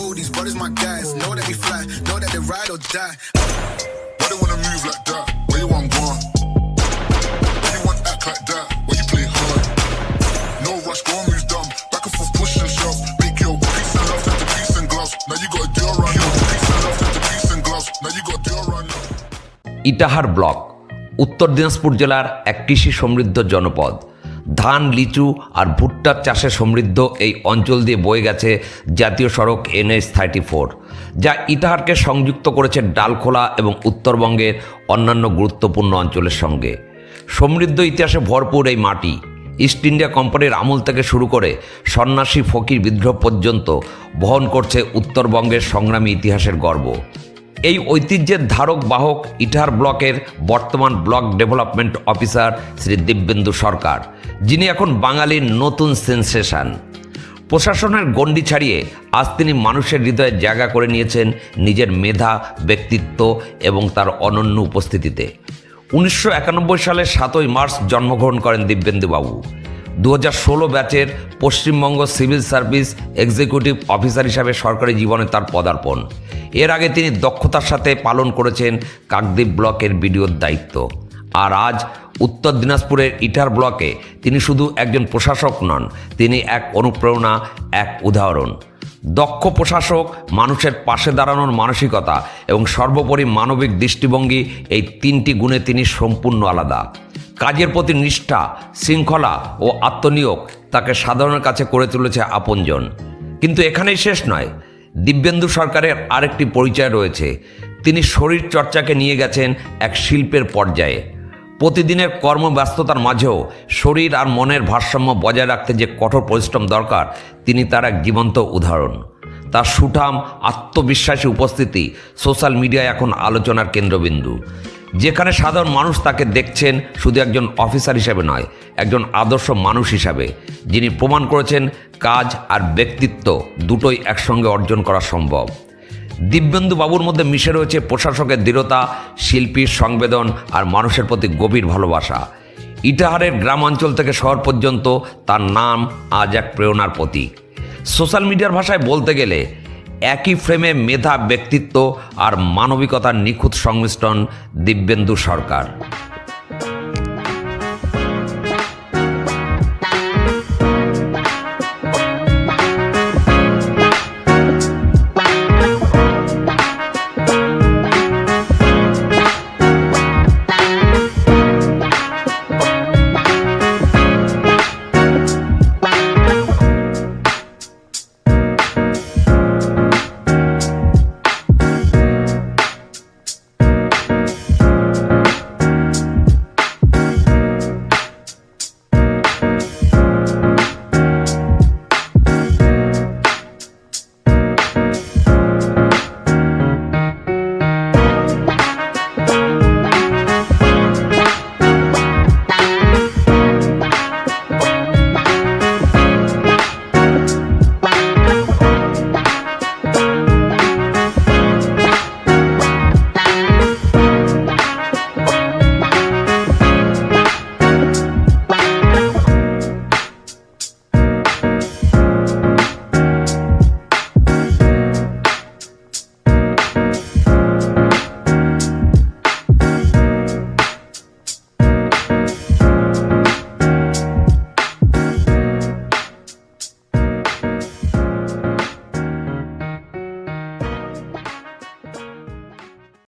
know these brothers my guys. Know that we fly, know that they ride or die. Why they wanna move like that? Where you want gone? Why you want act like that? Why you play hard? No rush, go and move dumb. Back and forth, push and shove. Big yo, peace and love, turn to peace and gloves. Now you gotta do right now. Peace and love, turn to peace and gloves. Now you gotta do right now. Itahar block Uttar Dinajpur জেলার এক কৃষি সমৃদ্ধ জনপদ ধান, লিচু আর ভুট্টার চাষে সমৃদ্ধ এই অঞ্চল দিয়ে বয়ে গেছে জাতীয় সড়ক এনএইচ থার্টি ফোর, যা ইটাহারকে সংযুক্ত করেছে ডালখোলা এবং উত্তরবঙ্গের অন্যান্য গুরুত্বপূর্ণ অঞ্চলের সঙ্গে। সমৃদ্ধ ইতিহাসে ভরপুর এই মাটি, ইস্ট ইন্ডিয়া কোম্পানির আমল থেকে শুরু করে সন্ন্যাসী ফকির বিদ্রোহ পর্যন্ত বহন করছে উত্তরবঙ্গের সংগ্রামী ইতিহাসের গর্ব। এই ঐতিহ্যের ধারক বাহক ইটার ব্লকের বর্তমান block development officer Shri Dibyendu Sarkar, যিনি এখন বাঙালির নতুন সেন্সেশন। প্রশাসনের গণ্ডি ছাড়িয়ে আজ তিনি মানুষের হৃদয়ে জায়গা করে নিয়েছেন নিজের মেধা, ব্যক্তিত্ব এবং তার অনন্য উপস্থিতিতে। উনিশশো সালের সাতই মার্চ জন্মগ্রহণ করেন দিব্যেন্দুবাবু। দু হাজার ষোলো ব্যাচের Paschimbanga civil service executive officer হিসাবে সরকারি জীবনে তার পদার্পণ। এর আগে তিনি দক্ষতার সাথে পালন করেছেন কাকদ্বীপ ব্লকের বিডিওর দায়িত্ব। আর আজ উত্তর দিনাজপুরের ইটার ব্লকে তিনি শুধু একজন প্রশাসক নন, তিনি এক অনুপ্রেরণা, এক উদাহরণ। দক্ষ প্রশাসক, মানুষের পাশে দাঁড়ানোর মানসিকতা এবং সর্বোপরি মানবিক দৃষ্টিভঙ্গি এই তিনটি গুণে তিনি সম্পূর্ণ আলাদা। কাজের প্রতি নিষ্ঠা, শৃঙ্খলা ও আত্মনিয়োগ তাকে সাধারণের কাছে করে তুলেছে আপনজন। কিন্তু এখানেই শেষ নয়। দিব্যেন্দু সরকারের আরেকটি পরিচয় রয়েছে। তিনি শরীর চর্চাকে নিয়ে গেছেন এক শিল্পের পর্যায়ে। প্রতিদিনের কর্মব্যস্ততার মাঝেও শরীর আর মনের ভারসাম্য বজায় রাখতে যে কঠোর পরিশ্রম দরকার, তিনি তার এক জীবন্ত উদাহরণ। তার সুঠাম আত্মবিশ্বাসী উপস্থিতি সোশ্যাল মিডিয়ায় এখন আলোচনার কেন্দ্রবিন্দু। যেখানে সাধারণ মানুষ তাকে দেখছেন শুধু একজন অফিসার হিসেবে নয়, একজন আদর্শ মানুষ হিসাবে, যিনি প্রমাণ করেছেন কাজ আর ব্যক্তিত্ব দুটোই একসঙ্গে অর্জন করা সম্ভব। দিব্যেন্দু বাবুর মধ্যে মিশে রয়েছে প্রশাসকের দৃঢ়তা, শিল্পীর সংবেদন আর মানুষের প্রতি গভীর ভালোবাসা। ইটাহারের গ্রামাঞ্চল থেকে শহর পর্যন্ত তার নাম আজ এক প্রেরণার প্রতীক। সোশ্যাল মিডিয়ার ভাষায় বলতে গেলে একই ফ্রেমে মেধা ব্যক্তিত্ব আর মানবিকতার নিখুঁত সংমিশ্রণ দিব্যেন্দু সরকার।